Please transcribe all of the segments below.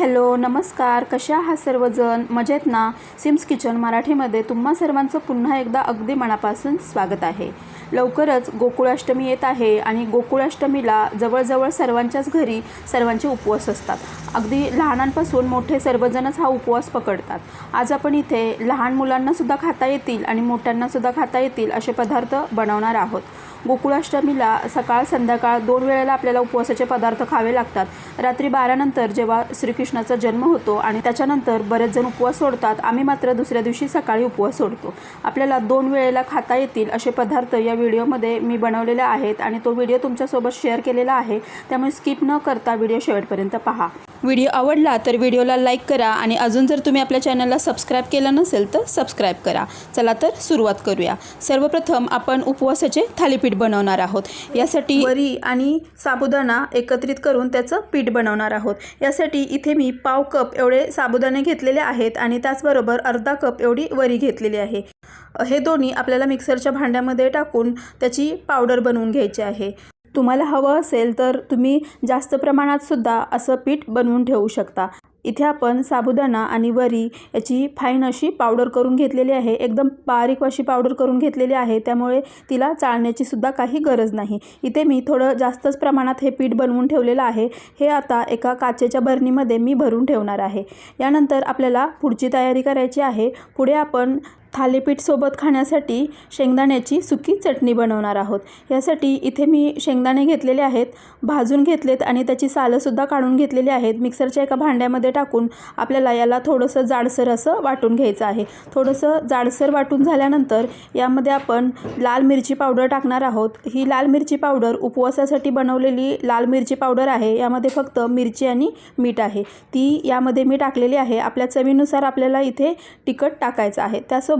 Hello नमस्कार. कशा आहात सर्वजण? मजेत ना? सिम्स किचन मराठीमध्ये तुम्हा सर्वांचं पुन्हा एकदा अगदी मनापासून स्वागत आहे. लवकरच गोकुळाष्टमी येत आहे आणि गोकुळाष्टमीला जवळजवळ सर्वांच्याच घरी सर्वांचे उपवास असतात. अगदी लहानांपासून मोठे सर्वजणच हा उपवास पकडतात. आज आपण इथे लहान मुलांनासुद्धा खाता येतील आणि मोठ्यांनासुद्धा खाता येतील असे पदार्थ बनवणार आहोत. गोकुळाष्टमीला सकाळ संध्याकाळ दोन वेळेला आपल्याला उपवासाचे पदार्थ खावे लागतात. रात्री बारानंतर जेव्हा श्रीकृष्णाचा जन्म होतो आणि त्याच्यानंतर बरेच जण उपवास सोडतात आम्ही मात्र दुसऱ्या दिवशी सकाळी उपवास सोडतो. आपल्याला दोन वेळेला खाता येतील असे पदार्थ या व्हिडिओमध्ये मी बनवलेले आहेत आणि तो व्हिडिओ तुमच्यासोबत शेअर केलेला आहे त्यामुळे स्किप न करता व्हिडिओ शेवटपर्यंत पहा. व्हिडिओ आवडला तर व्हिडिओला लाईक करा आणि अजून जर तुम्ही आपल्या चॅनलला सबस्क्राईब केलं नसेल तर सबस्क्राईब करा. चला तर सुरुवात करूया. सर्वप्रथम आपण उपवासाचे थालीपीठ बनवणार आहोत. यासाठी वरी आणि साबुदाणा एकत्रित करून त्याचं पीठ बनवणार आहोत. यासाठी इथे मी पाव कप एवढे साबुदाणे घेतलेले आहेत आणि त्याचबरोबर अर्धा कप एवढी वरी घेतलेली आहे. हे दोन्ही आपल्याला मिक्सरच्या भांड्यामध्ये टाकून त्याची पावडर बनवून घ्यायची आहे. तुम्हाला हवं असेल तर तुम्ही जास्त प्रमाणात सुद्धा असं पीठ बनवून ठेवू शकता. इथे आपण साबुदाणा आणि वरी याची फाईन अशी पावडर करून घेतलेली आहे. एकदम बारीक अशी पावडर करून घेतलेली आहे. त्यामुळे तिला चाळण्याची सुद्धा काही गरज नाही. इथे मी थोडं जास्तच प्रमाणात हे पीठ बनवून ठेवलेलं आहे. हे आता एका काचेच्या भरणीमध्ये मी भरून ठेवणार आहे. यानंतर आपल्याला पुढची तयारी करायची आहे. पुढे आपण थालीपीठसोबत खाण्यासाठी शेंगदाण्याची सुकी चटणी बनवणार आहोत. यासाठी इथे मी शेंगदाणे घेतलेले आहेत भाजून घेतलेत आणि त्याची सालंसुद्धा काढून घेतलेली आहेत. मिक्सरच्या एका भांड्यामध्ये टाकून आपल्याला याला थोडंसं जाडसर असं वाटून घ्यायचं आहे. थोडंसं जाडसर वाटून झाल्यानंतर यामध्ये आपण लाल मिरची पावडर टाकणार आहोत. ही लाल मिरची पावडर उपवासासाठी बनवलेली लाल मिरची पावडर आहे. यामध्ये फक्त मिरची आणि मीठ आहे. ती यामध्ये मी टाकलेली आहे. आपल्या चवीनुसार आपल्याला इथे तिखट टाकायचं आहे. त्यासोबत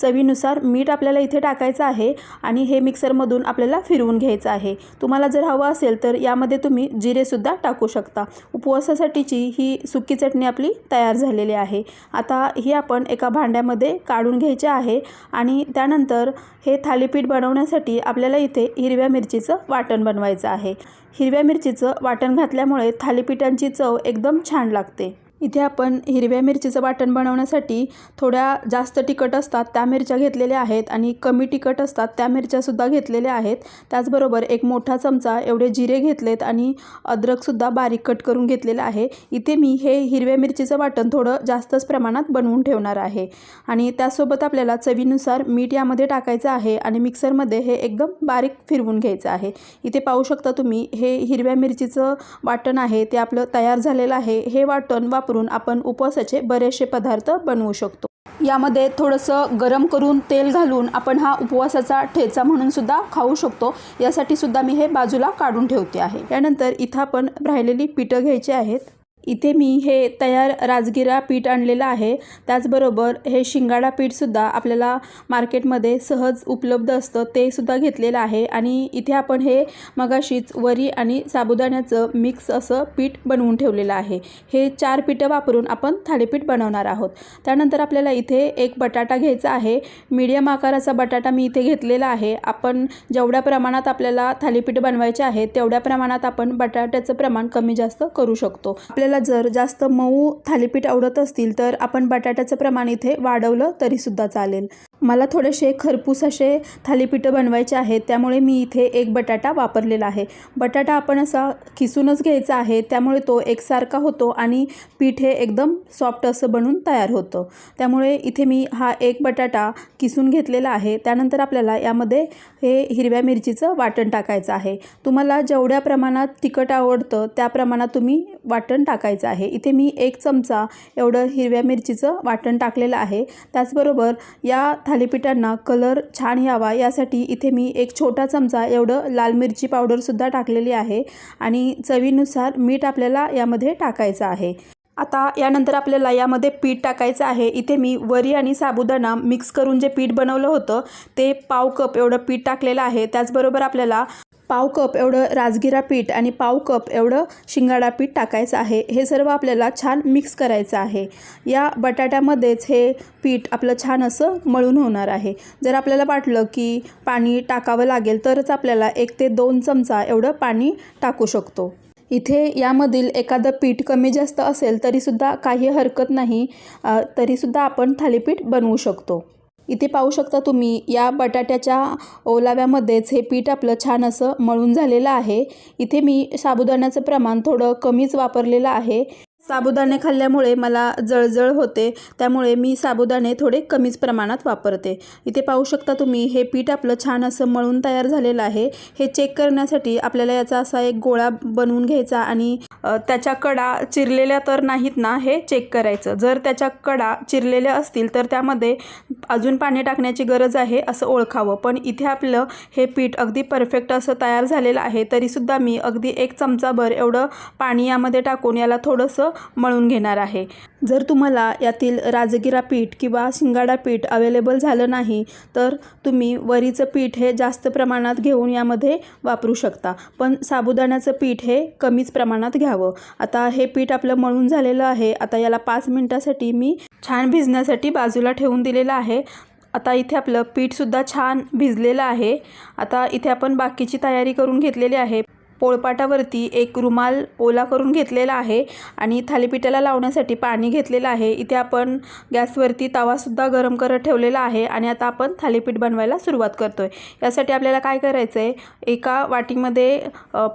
चवीनुसार मीठ आपल्याला इथे टाकायचं आहे आणि हे मिक्सरमधून आपल्याला फिरवून घ्यायचं आहे. तुम्हाला जर हवं असेल तर यामध्ये तुम्ही जिरेसुद्धा टाकू शकता. उपवासासाठीची ही सुकी चटणी आपली तयार झालेली आहे. आता ही आपण एका भांड्यामध्ये काढून घ्यायची आहे आणि त्यानंतर हे थालीपीठ बनवण्यासाठी आपल्याला इथे हिरव्या मिरचीचं वाटण बनवायचं आहे. हिरव्या मिरचीचं वाटण घातल्यामुळे थालीपीठांची चव एकदम छान लागते. इथे आपण हिरव्या मिरचीचं वाटण बनवण्यासाठी थोड्या जास्त तिखट असतात त्या मिरच्या घेतलेल्या आहेत आणि कमी तिखट असतात त्या मिरच्यासुद्धा घेतलेल्या आहेत. त्याचबरोबर एक मोठा चमचा एवढे जिरे घेतलेत आणि अद्रकसुद्धा बारीक कट करून घेतलेलं आहे. इथे मी हे हिरव्या मिरचीचं वाटण थोडं जास्तच प्रमाणात बनवून ठेवणार आहे. आणि त्यासोबत आपल्याला चवीनुसार मीठ यामध्ये टाकायचं आहे आणि मिक्सरमध्ये हे एकदम बारीक फिरवून घ्यायचं आहे. इथे पाहू शकता तुम्ही हे हिरव्या मिरचीचं वाटण आहे ते आपलं तयार झालेलं आहे. हे वाटण वापर वापरून आपण उपवासाचे बरेचसे पदार्थ बनवू शकतो. यामध्ये थोडंसं गरम करून तेल घालून आपण हा उपवासाचा ठेचा म्हणून सुद्धा खाऊ शकतो. यासाठी सुद्धा मी हे बाजूला काढून ठेवते आहे. यानंतर इथं आपण राहिलेली पिठं घ्यायची आहेत. इथे मी हे तयार राजगिरा पीठ आणलेलं आहे. त्याचबरोबर हे शिंगाडा पीठसुद्धा आपल्याला मार्केटमध्ये सहज उपलब्ध असतं ते सुद्धा घेतलेलं आहे. आणि इथे आपण हे मगाशीच वरी आणि साबुदाण्याचं मिक्स असं पीठ बनवून ठेवलेलं आहे. हे चार पीठं वापरून आपण थालीपीठ बनवणार आहोत. त्यानंतर आपल्याला इथे एक बटाटा घ्यायचा आहे. मीडियम आकाराचा बटाटा मी इथे घेतलेला आहे. आपण जेवढ्या प्रमाणात आपल्याला थालीपीठ बनवायचे आहे तेवढ्या प्रमाणात आपण बटाट्याचं प्रमाण कमी जास्त करू शकतो. आपल्याला जर जास्त मऊ थालीपीठ आवडत असतील तर आपण बटाट्याचं प्रमाण इथे वाढवलं तरीसुद्धा चालेल. मला थोडेसे खरपूस असे थालीपीठं बनवायचे आहेत त्यामुळे मी इथे एक बटाटा वापरलेला आहे. बटाटा आपण असा खिसूनच घ्यायचा आहे त्यामुळे तो एकसारखा होतो आणि पीठ हे एकदम सॉफ्ट असं बनून तयार होतं. त्यामुळे इथे मी हा एक बटाटा किसून घेतलेला आहे. त्यानंतर आपल्याला यामध्ये हे हिरव्या मिरचीचं वाटण टाकायचं आहे. तुम्हाला जेवढ्या प्रमाणात तिखट आवडतं त्या प्रमाणात तुम्ही वाटण टाकायचं आहे. इथे मी एक चमचा एवढं हिरव्या मिरचीचं वाटण टाकलेलं आहे. त्याचबरोबर या थालीपीठांना कलर छान यावा यासाठी इथे मी एक छोटा चमचा एवढं लाल मिरची पावडरसुद्धा टाकलेली आहे आणि चवीनुसार मीठ आपल्याला यामध्ये टाकायचं आहे. आता यानंतर आपल्याला यामध्ये पीठ टाकायचं आहे. इथे मी वरी आणि साबुदाणा मिक्स करून जे पीठ बनवलं होतं ते पाव कप एवढं पीठ टाकलेलं आहे. त्याचबरोबर आपल्याला पाव कप एवढं राजगिरा पीठ आणि पाव कप एवढं शिंगाडा पीठ टाकायचं आहे. हे सर्व आपल्याला छान मिक्स करायचं आहे. या बटाट्यामध्येच हे पीठ आपलं छान असं मळून होणार आहे. जर आपल्याला वाटलं की पाणी टाकावं लागेल तरच आपल्याला एक ते दोन चमचा एवढं पाणी टाकू शकतो. इथे यामधील एखादं पीठ कमी जास्त असेल तरीसुद्धा काही हरकत नाही. तरीसुद्धा आपण थालीपीठ बनवू शकतो. इथे पाहू शकता तुम्ही या बटाट्याच्या ओलाव्यामध्येच हे पीठ आपलं छान असं मळून झालेलं आहे. इथे मी साबुदाण्याचं प्रमाण थोडं कमीच वापरलेलं आहे. साबुदाणे खाल्ल्यामुळे मला जळजळ होते. त्यामुळे मी साबुदाणे थोडे कमीच प्रमाणात वापरते. इथे पाहू शकता तुम्ही हे पीठ आपलं छान असं मळून तयार झालेलं आहे. हे चेक करण्यासाठी आपल्याला याचा असा एक गोळा बनवून घ्यायचा आणि त्याच्या कडा चिरलेल्या तर नाहीत ना हे चेक करायचं. जर त्याच्या कडा चिरलेल्या असतील तर त्यामध्ये अजून पाणी टाकण्याची गरज आहे असं ओळखावं. पण इथे आपलं हे पीठ अगदी परफेक्ट असं तयार झालेलं आहे तरीसुद्धा मी अगदी एक चमचाभर एवढं पाणी यामध्ये टाकून याला थोडंसं मळून घेणार आहे. जर तुम्हाला यातील राजगिरा पीठ किंवा शिंगाडा पीठ अवेलेबल झालं नाही तर तुम्ही वरीचं पीठ हे जास्त प्रमाणात घेऊन यामध्ये वापरू शकता. पण साबुदाण्याचं पीठ हे कमीच प्रमाणात घ्यावं. आता हे पीठ आपलं मळून झालेलं आहे. आता याला पाच मिनटासाठी मी छान भिजण्यासाठी बाजूला ठेवून दिलेलं आहे. आता इथे आपलं पीठसुद्धा छान भिजलेलं आहे. आता इथे आपण बाकीची तयारी करून घेतलेली आहे. पोळपाटावरती एक रुमाल ओला करून घेतलेला आहे आणि थालीपीठाला लावण्यासाठी पाणी घेतलेलं आहे. इथे आपण गॅसवरती तवासुद्धा गरम करत ठेवलेला आहे आणि आता आपण थालीपीठ बनवायला सुरुवात करतो आहे यासाठी आपल्याला काय करायचं आहे एका वाटीमध्ये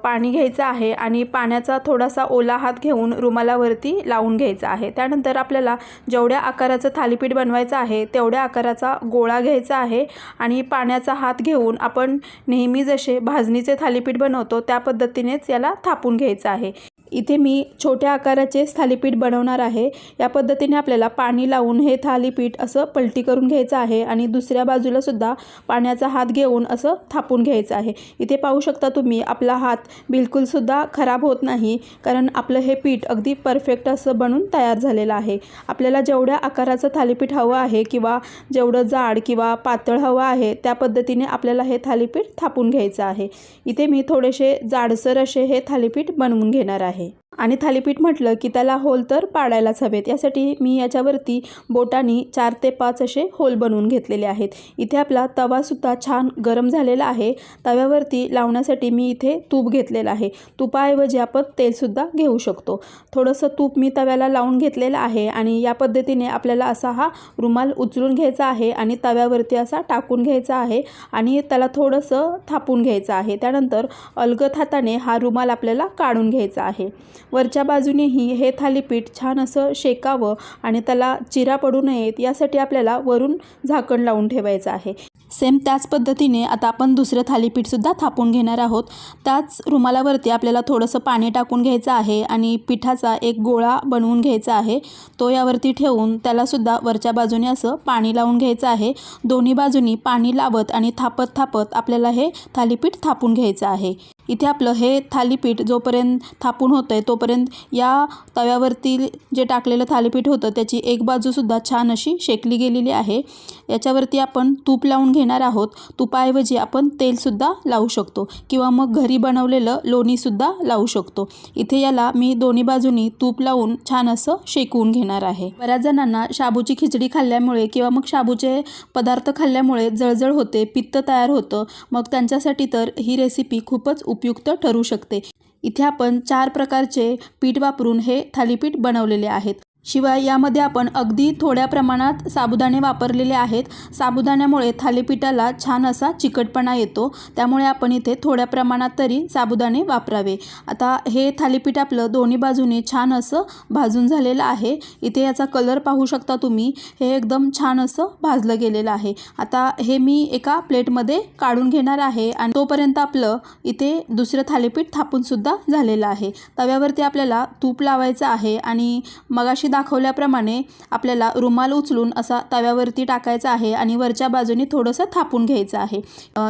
पाणी घ्यायचं आहे आणि पाण्याचा थोडासा ओला हात घेऊन रुमालावरती लावून घ्यायचा आहे. त्यानंतर आपल्याला जेवढ्या आकाराचं थालीपीठ बनवायचं आहे तेवढ्या आकाराचा गोळा घ्यायचा आहे आणि पाण्याचा हात घेऊन आपण नेहमी जसे भाजणीचे थालीपीठ बनवतो त्या पद्धतीनेच याला थापून घ्यायचं आहे. इथे मी छोट्या आकाराचे थालीपीठ बनवणार आहे. या पद्धतीने आपल्याला पाणी लावून हे थालीपीठ असं पलटी करून घ्यायचं आहे आणि दुसऱ्या बाजूला सुद्धा पाण्याचा हात घेऊन असं थापून घ्यायचं आहे. इथे पाहू शकता तुम्ही आपला हात बिलकुलसुद्धा खराब होत नाही कारण आपलं हे पीठ अगदी परफेक्ट असं बनून तयार झालेलं आहे. आपल्याला जेवढ्या आकाराचं थालीपीठ हवं आहे किंवा जेवढं जाड किंवा पातळ हवं आहे त्या पद्धतीने आपल्याला हे थालीपीठ थापून घ्यायचं आहे. इथे मी थोडेसे जाडसर असे हे थालीपीठ बनवून घेणार आहे. आणि थालीपीठ म्हटलं की त्याला होल तर पाडायलाच हवेत. यासाठी मी याच्यावरती बोटानी चार ते पाच असे होल बनवून घेतलेले आहेत. इथे आपला तवासुद्धा छान गरम झालेला आहे. तव्यावरती लावण्यासाठी मी इथे तूप घेतलेलं आहे. तुपाऐवजी आपण तेलसुद्धा घेऊ शकतो. थोडंसं तूप मी तव्याला लावून घेतलेलं आहे आणि या पद्धतीने आपल्याला असा हा रुमाल उचलून घ्यायचा आहे आणि तव्यावरती असा टाकून घ्यायचा आहे आणि त्याला थोडंसं थापून घ्यायचं आहे. त्यानंतर अलगद हाताने हा रुमाल आपल्याला काढून घ्यायचा आहे. वरच्या बाजूनेही हे थालीपीठ छान असं शेकावं आणि त्याला चिरा पडू नयेत यासाठी आपल्याला वरून झाकण लावून ठेवायचं आहे. सेम त्याच पद्धतीने आता आपण दुसरं थालीपीठसुद्धा थापून घेणार आहोत. त्याच रुमालावरती आपल्याला थोडंसं पाणी टाकून घ्यायचं आहे आणि पिठाचा एक गोळा बनवून घ्यायचा आहे. तो यावरती ठेवून त्यालासुद्धा वरच्या बाजूने असं पाणी लावून घ्यायचं आहे. दोन्ही बाजूनी पाणी लावत आणि थापत थापत आपल्याला हे थालीपीठ थापून घ्यायचं आहे. इथे आपलं हे थालीपीठ जोपर्यंत थापून होतं आहे तोपर्यंत या तव्यावरती जे टाकलेलं थालीपीठ होतं त्याची एक बाजूसुद्धा छान अशी शेकली गेलेली आहे. याच्यावरती आपण तूप लावून घेणार आहोत. तुपाऐवजी आपण तेलसुद्धा लावू शकतो किंवा मग घरी बनवलेलं लोणीसुद्धा लावू शकतो. इथे याला मी दोन्ही बाजूनी तूप लावून छान असं शेकवून घेणार आहे. बऱ्याच जणांना शाबूची खिचडी खाल्ल्यामुळे किंवा मग शाबूचे पदार्थ खाल्ल्यामुळे जळजळ होते पित्त तयार होतं. मग त्यांच्यासाठी तर ही रेसिपी खूपच उप उपयुक्त ठरू शकते. इथे आपण चार प्रकारचे पीठ वापरून हे थालीपीठ बनवलेले आहेत. शिवाय यामध्ये आपण अगदी थोड्या प्रमाणात साबुदाणे वापरलेले आहेत. साबुदाण्यामुळे थालीपीठाला छान असा चिकटपणा येतो. त्यामुळे आपण इथे थोड्या प्रमाणात तरी साबुदाणे वापरावे. आता हे थालीपीठ आपलं दोन्ही बाजूने छान असं भाजून झालेलं आहे. इथे याचा कलर पाहू शकता तुम्ही. हे एकदम छान असं भाजलं गेलेलं आहे. आता हे मी एका प्लेटमध्ये काढून घेणार आहे आणि तोपर्यंत आपलं इथे दुसरं थालीपीठ थापूनसुद्धा झालेलं आहे. तव्यावरती आपल्याला तूप लावायचं आहे आणि मगाशी दाखवल्याप्रमाणे आपल्याला रुमाल उचलून असा तव्यावरती टाकायचा आहे आणि वरच्या बाजूने थोडंसं थापून घ्यायचं आहे.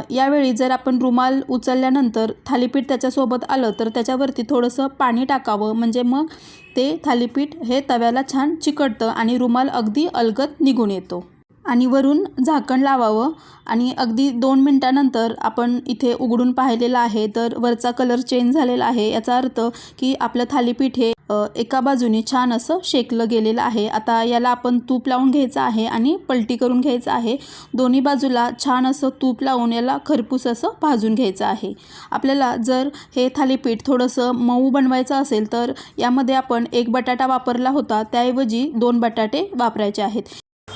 यावेळी जर आपण रुमाल उचलल्यानंतर थालीपीठ त्याच्यासोबत आलं तर त्याच्यावरती थोडंसं पाणी टाकावं. म्हणजे मग ते थालीपीठ हे तव्याला छान चिकटतं आणि रुमाल अगदी अलगद निघून येतो. आणि वरून झाकण लावावं. आणि अगदी दोन मिनटानंतर आपण इथे उघडून पाहिलेलं आहे तर वरचा कलर चेंज झालेला आहे. याचा अर्थ की आपलं थालीपीठ हे एका बाजूने छान असं शेकलं गेलेलं आहे. आता याला आपण तूप लावून घ्यायचं आहे आणि पलटी करून घ्यायचं आहे. दोन्ही बाजूला छान असं तूप लावून याला खरपूस असं भाजून घ्यायचं आहे. आपल्याला जर हे थालीपीठ थोडंसं मऊ बनवायचं असेल तर यामध्ये आपण एक बटाटा वापरला होता. त्याऐवजी दोन बटाटे वापरायचे आहेत.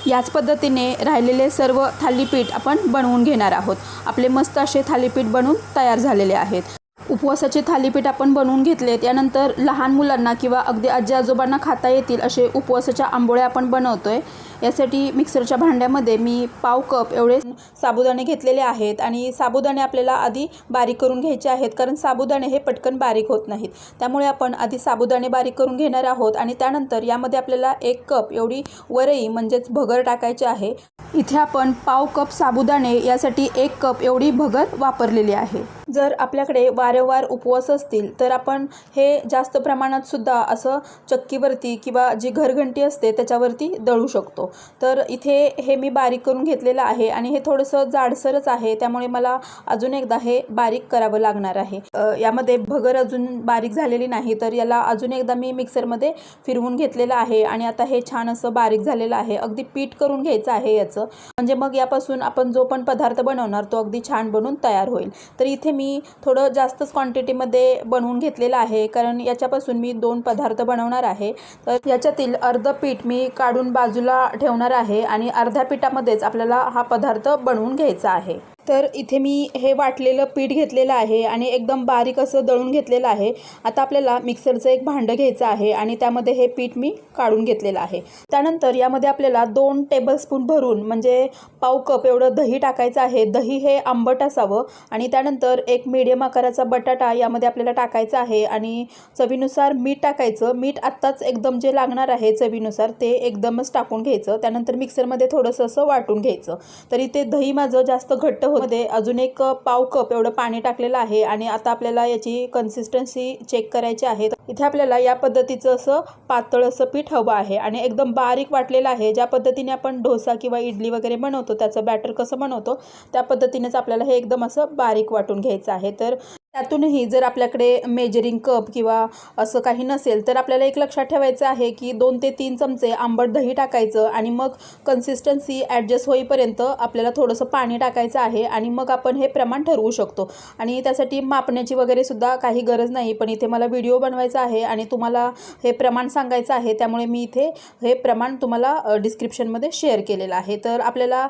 याच पद्धतीने राहिलेले सर्व थालीपीठ आपण बनवून घेणार आहोत. आपले मस्त असे थालीपीठ बनवून तयार झालेले आहेत. उपवासाचे थालीपीठ आपण बनवून घेतले त्यानंतर लहान मुलांना किंवा अगदी आजी आजोबांना खाता येतील असे उपवासाच्या आंबोळ्या आपण बनवतोय. यासाठी मिक्सरच्या भांड्यामध्ये मी पाव कप एवढे साबुदाणे घेतलेले आहेत आणि साबुदाणे आपल्याला आधी बारीक करून घ्यायचे आहेत कारण साबुदाणे हे पटकन बारीक होत नाहीत. त्यामुळे आपण आधी साबुदाणे बारीक करून घेणार आहोत आणि त्यानंतर यामध्ये आपल्याला एक कप एवढी वरई म्हणजेच भगर टाकायची आहे. इथे आपण पाव कप साबुदाणे यासाठी एक कप एवढी भगर वापरलेली आहे. जर आपल्याकडे वारंवार उपवास असतील तर आपण हे जास्त प्रमाणात सुद्धा असं चक्कीवरती किंवा जी घरघंटी असते त्याच्यावरती दळू शकतो. तर इथे हे मी बारीक करून घेतलेलं आहे आणि हे थोडंसं जाडसरच आहे त्यामुळे मला अजून एकदा हे बारीक करावं लागणार आहे. यामध्ये भगर अजून बारीक झालेली नाही तर याला अजून एकदा मी मिक्सरमध्ये फिरवून घेतलेलं आहे आणि आता हे छान असं बारीक झालेलं आहे. अगदी पीठ करून घ्यायचं आहे याचं. म्हणजे मग यापासून आपण जो पण पदार्थ बनवणार तो अगदी छान बनून तयार होईल. तर इथे मी थोडं जास्त जास्तच क्वांटिटीमध्ये बनवून घेतलेलं आहे. कारण याच्यापासून मी दोन पदार्थ बनवणार आहे. तर याच्यातील अर्ध पीठ मी काढून बाजूला ठेवणार आहे आणि अर्ध्या पिठामध्येच आपल्याला हा पदार्थ बनवून घ्यायचा आहे. तर इथे मी हे वाटलेलं पीठ घेतलेलं आहे आणि एकदम बारीक असं दळून घेतलेलं आहे. आता आपल्याला मिक्सरचं एक भांडं घ्यायचं आहे आणि त्यामध्ये हे पीठ मी काढून घेतलेलं आहे. त्यानंतर यामध्ये आपल्याला दोन टेबलस्पून भरून म्हणजे पाव कप एवढं दही टाकायचं आहे. दही हे आंबट असावं आणि त्यानंतर एक मीडियम आकाराचा बटाटा यामध्ये आपल्याला टाकायचा आहे आणि चवीनुसार मीठ टाकायचं. मीठ आत्ताच एकदम जे लागणार आहे चवीनुसार ते एकदमच टाकून घ्यायचं. त्यानंतर मिक्सरमध्ये थोडंसं असं वाटून घ्यायचं. तर इथे दही माझं जास्त घट्ट मध्ये अजून एक पाव कप एवढं पाणी टाकलेलं आहे आणि आता आपल्याला याची कन्सिस्टन्सी चेक करायची आहे. इथे आपल्याला या पद्धतीचं असं पातळ असं पीठ हवं आहे आणि एकदम बारीक वाटलेलं आहे. ज्या पद्धतीने आपण डोसा किंवा इडली वगैरे बनवतो त्याचं बॅटर कसं बनवतो त्या पद्धतीनेच आपल्याला हे एकदम असं बारीक वाटून घ्यायचं आहे. तर त्यातूनही जर आपल्याकडे मेजरिंग कप किंवा असं काही नसेल तर आपल्याला एक लक्षात ठेवायचं आहे की दोन ते तीन चमचे आंबट दही टाकायचं आणि मग कन्सिस्टन्सी ॲडजस्ट होईपर्यंत आपल्याला थोडंसं पाणी टाकायचं आहे आणि मग आपण हे प्रमाण ठरवू शकतो. आणि त्यासाठी मापण्याची वगैरे सुद्धा काही गरज नाही पण इथे मला व्हिडिओ बनवायचा आहे आणि तुम्हाला हे प्रमाण सांगायचं आहे त्यामुळे मी इथे हे प्रमाण तुम्हाला डिस्क्रिप्शनमध्ये शेअर केलेलं आहे. तर आपल्याला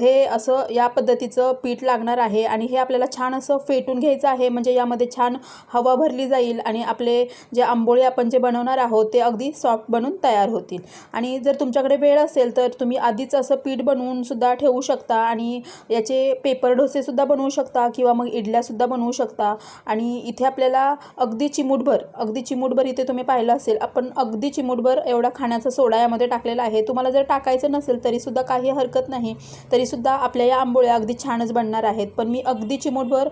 हे असं या पद्धतीचं पीठ लागणार आहे आणि हे आपल्याला छान असं फेटून घ्यायचं आहे म्हणजे म्हणजे यामध्ये छान हवा भरली जाईल आणि आपले जे आंबोळे आपण जे बनवणार आहोत ते अगदी सॉफ्ट बनून तयार होतील. आणि जर तुमच्याकडे वेळ असेल तर तुम्ही आधीच असं पीठ बनवून सुद्धा ठेवू शकता आणि याचे पेपर डोसेसुद्धा बनवू शकता किंवा मग इडल्यासुद्धा बनवू शकता. आणि इथे आपल्याला अगदी चिमूटभर अगदी चिमूटभर इथे तुम्ही पाहिलं असेल आपण अगदी चिमूटभर एवढा खाण्याचा सोडा यामध्ये टाकलेला आहे. तुम्हाला जर टाकायचं नसेल तरीसुद्धा काही हरकत नाही तरीसुद्धा आपल्या या आंबोळ्या अगदी छानच बनणार आहेत. पण मी अगदी चिमूटभर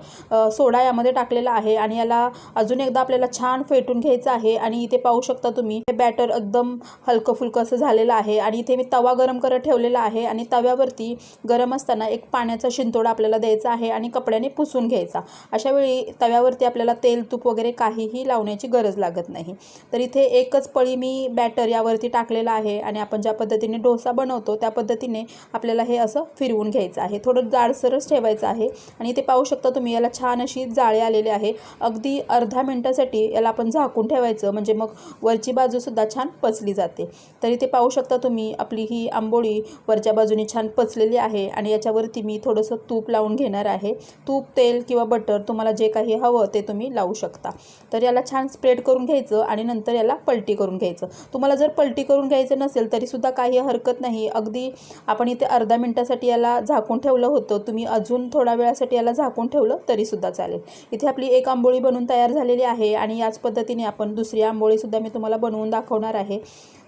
सोडा यामध्ये टाकलेला आहे आणि याला अजून एकदा आपल्याला छान फेटून घ्यायचं आहे. आणि इथे पाहू शकता तुम्ही हे बॅटर एकदम हलकं फुलकं असं झालेलं आहे. आणि इथे मी तवा गरम करत ठेवलेला आहे आणि तव्यावरती गरम असताना एक पाण्याचा शिंतोडा आपल्याला द्यायचा आहे आणि कपड्याने पुसून घ्यायचा. अशा वेळी तव्यावरती आपल्याला तेल तूप वगैरे काहीही लावण्याची गरज लागत नाही. तर इथे एकच पळी मी बॅटर यावरती टाकलेलं आहे आणि आपण ज्या पद्धतीने डोसा बनवतो त्या पद्धतीने आपल्याला हे असं फिरवून घ्यायचं आहे. थोडं जाडसरच ठेवायचं आहे. आणि इथे पाहू शकता तुम्ही याला छान अशी जाळ्या आलेले आहे. अगदी अर्धा मिनटासाठी याला आपण झाकून ठेवायचं. म्हणजे मग वरची बाजूसुद्धा छान पचली जाते. तर इथे पाहू शकता तुम्ही आपली ही आंबोळी वरच्या बाजूने छान पचलेली आहे आणि याच्यावरती मी थोडंसं तूप लावून घेणार आहे. तूप तेल किंवा बटर तुम्हाला जे काही हवं ते तुम्ही लावू शकता. तर याला छान स्प्रेड करून घ्यायचं आणि नंतर याला पलटी करून घ्यायचं. तुम्हाला जर पलटी करून घ्यायचं नसेल तरीसुद्धा काही हरकत नाही. अगदी आपण इथे अर्धा मिनटासाठी याला झाकून ठेवलं होतं. तुम्ही अजून थोड्या वेळासाठी याला झाकून ठेवलं तरीसुद्धा चालेल. इथे आपली एक आंबोळी बनवून तयार झालेली आहे आणि याच पद्धतीने आपण दुसरी आंबोळीसुद्धा मी तुम्हाला बनवून दाखवणार आहे.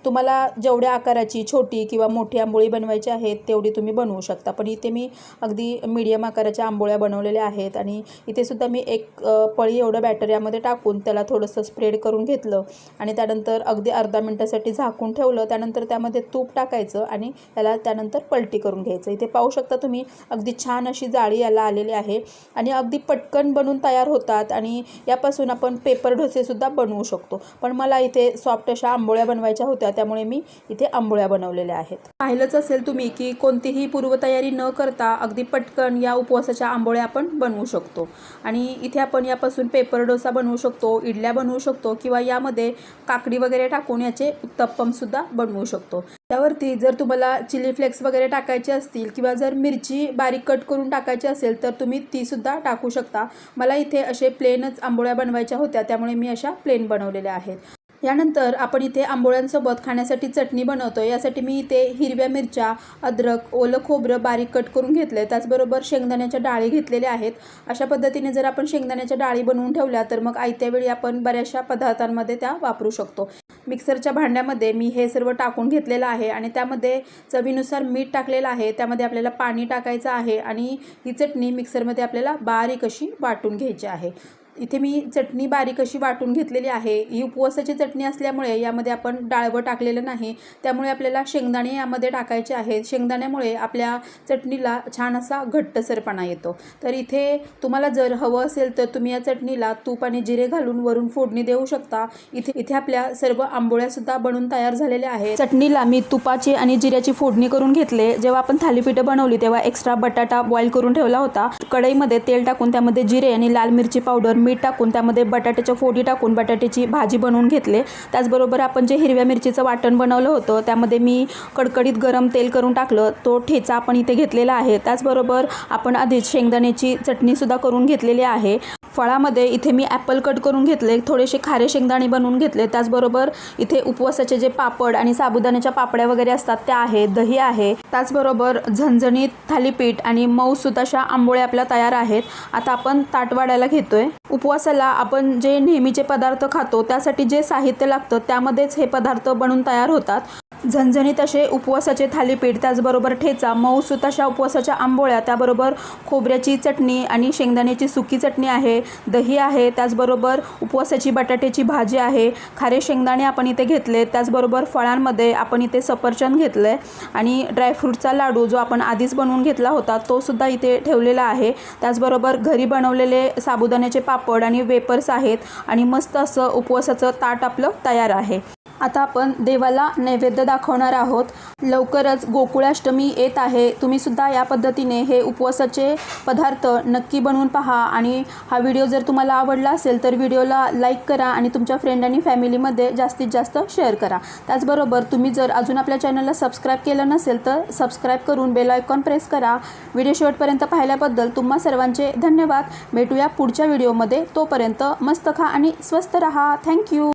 तुम्हाला जेवढ्या आकाराची छोटी किंवा मोठी आंबोळी बनवायची आहेत तेवढी तुम्ही बनवू शकता. पण इथे मी अगदी मीडियम आकाराच्या आंबोळ्या बनवलेल्या आहेत आणि इथे सुद्धा मी एक पळी एवढं बॅटर यामध्ये टाकून त्याला थोडंसं स्प्रेड करून घेतलं आणि त्यानंतर अगदी अर्धा मिनटासाठी झाकून ठेवलं. त्यानंतर त्यामध्ये तूप टाकायचं आणि त्याला त्यानंतर पलटी करून घ्यायचं. इथे पाहू शकता तुम्ही अगदी छान अशी जाळी याला आलेली आहे आणि अगदी पटकन बनून तयार होतात आणि यापासून आपण पेपर डोसेसुद्धा बनवू शकतो. पण मला इथे सॉफ्ट अशा आंबोळ्या बनवायच्या होत्या त्यामुळे मी इथे आंबोळ्या बनवलेल्या आहेत. पाहिलंच असेल तुम्ही की कोणतीही पूर्वतयारी न करता अगदी पटकन या उपवासाच्या आंबोळ्या आपण बनवू शकतो. आणि इथे आपण यापासून पेपर डोसा बनवू शकतो इडल्या बनवू शकतो किंवा यामध्ये काकडी वगैरे टाकून याचे उत्तप्पमसुद्धा बनवू शकतो. त्यावरती जर तुम्हाला चिली फ्लेक्स वगैरे टाकायचे असतील किंवा जर मिरची बारीक कट करून टाकायची असेल तर तुम्ही तीसुद्धा टाकू शकता. मला इथे असे प्लेनच आंबोळ्या बनवायच्या होत्या त्यामुळे मी अशा प्लेन बनवलेल्या आहेत. यानंतर आपण इथे आंबोळ्यांसोबत खाण्यासाठी चटणी बनवतो यासाठी मी इथे हिरव्या मिरच्या अद्रक ओलं खोबरं बारीक कट करून घेतलं आहे त्याचबरोबर शेंगदाण्याच्या डाळी घेतलेल्या आहेत. अशा पद्धतीने जर आपण शेंगदाण्याच्या डाळी बनवून ठेवल्या तर मग आयत्या वेळी आपण बऱ्याचशा पदार्थांमध्ये त्या वापरू शकतो. मिक्सरच्या भांड्यामध्ये मी हे सर्व टाकून घेतलेलं आहे आणि त्यामध्ये चवीनुसार मीठ टाकलेलं आहे. त्यामध्ये आपल्याला पाणी टाकायचं आहे आणि ही चटणी मिक्सरमध्ये आपल्याला बारीक अशी वाटून घ्यायची आहे. इथे मी चटणी बारीक अशी वाटून घेतलेली आहे. ही उपवासाची चटणी असल्यामुळे यामध्ये आपण डाळवं टाकलेलं नाही. त्यामुळे आपल्याला शेंगदाणे यामध्ये टाकायचे आहेत. शेंगदाण्यामुळे आपल्या चटणीला छान असा घट्टसरपणा येतो. तर इथे तुम्हाला जर हवं असेल तर तुम्ही या चटणीला तूप आणि जिरे घालून वरून फोडणी देऊ शकता. इथे इथे आपल्या सर्व आंबोळ्यासुद्धा बनून तयार झालेल्या आहेत. चटणीला मी तुपाची आणि जिऱ्याची फोडणी करून घेतले. जेव्हा आपण थालीपीठं बनवली तेव्हा एक्स्ट्रा बटाटा बॉईल करून ठेवला होता. कढईमध्ये तेल टाकून त्यामध्ये जिरे आणि लाल मिरची पावडर मीठ टाकून त्यामध्ये बटाट्याच्या फोडी टाकून बटाट्याची भाजी बनवून घेतले. त्याचबरोबर आपण जे हिरव्या मिरचीचं वाटण बनवलं होतं त्यामध्ये मी कडकडीत गरम तेल करून टाकलं. तो ठेचा आपण इथे घेतलेला आहे. त्याचबरोबर आपण आधीच शेंगदाण्याची चटणीसुद्धा करून घेतलेली आहे. फळामध्ये इथे मी ॲपल कट करून घेतले थोडेसे खारे शेंगदाणे बनवून घेतले. त्याचबरोबर इथे उपवासाचे जे पापड आणि साबुदाण्याच्या पापड्या वगैरे असतात त्या आहेत दही आहे. त्याचबरोबर झणझणीत थालीपीठ आणि मऊसूत अशा आंबोळ्या आपल्या तयार आहेत. आता आपण ताटवाड्याला घेतोय. उपवासाला आपण जे नेहमीचे पदार्थ खातो त्यासाठी जे साहित्य लागतं त्यामध्येच हे पदार्थ बनून तयार होतात. झणझणीत असे उपवासाचे थालीपीठ त्याचबरोबर ठेचा मऊसूत अशा उपवासाच्या आंबोळ्या त्याबरोबर खोबऱ्याची चटणी आणि शेंगदाण्याची सुकी चटणी आहे दही आहे त्याचबरोबर उपवासाची बटाट्याची भाजी आहे खारे शेंगदाणे आपण इथे घेतले त्याचबरोबर फळांमध्ये आपण इथे सफरचंद घेतलं आहे आणि ड्रायफ्रूटचा लाडू जो आपण आधीच बनवून घेतला होता तोसुद्धा इथे ठेवलेला आहे. त्याचबरोबर घरी बनवलेले साबुदाण्याचे पापड आणि वेपर्स आहेत आणि मस्त असं उपवासाचं ताट आपलं तयार आहे. आता आपण देवाला नैवेद्य दाखवणार आहोत. लवकरच गोकुळाष्टमी येत आहे. तुम्ही सुद्धा या पद्धतीने हे उपवासाचे पदार्थ नक्की बनवून पहा आणि हा व्हिडिओ जर तुम्हाला आवडला असेल तर व्हिडिओला लाईक करा आणि तुमच्या फ्रेंड आणि फॅमिलीमध्ये जास्तीत जास्त शेअर करा. त्याचबरोबर तुम्ही जर अजून आपल्या चॅनलला सबस्क्राईब केलं नसेल तर सबस्क्राईब करून बेल आयकॉन प्रेस करा. व्हिडिओ शेवटपर्यंत पाहिल्याबद्दल तुम्हा सर्वांचे धन्यवाद. भेटूया पुढच्या व्हिडिओमध्ये तोपर्यंत मस्त खा आणि स्वस्त रहा. थँक्यू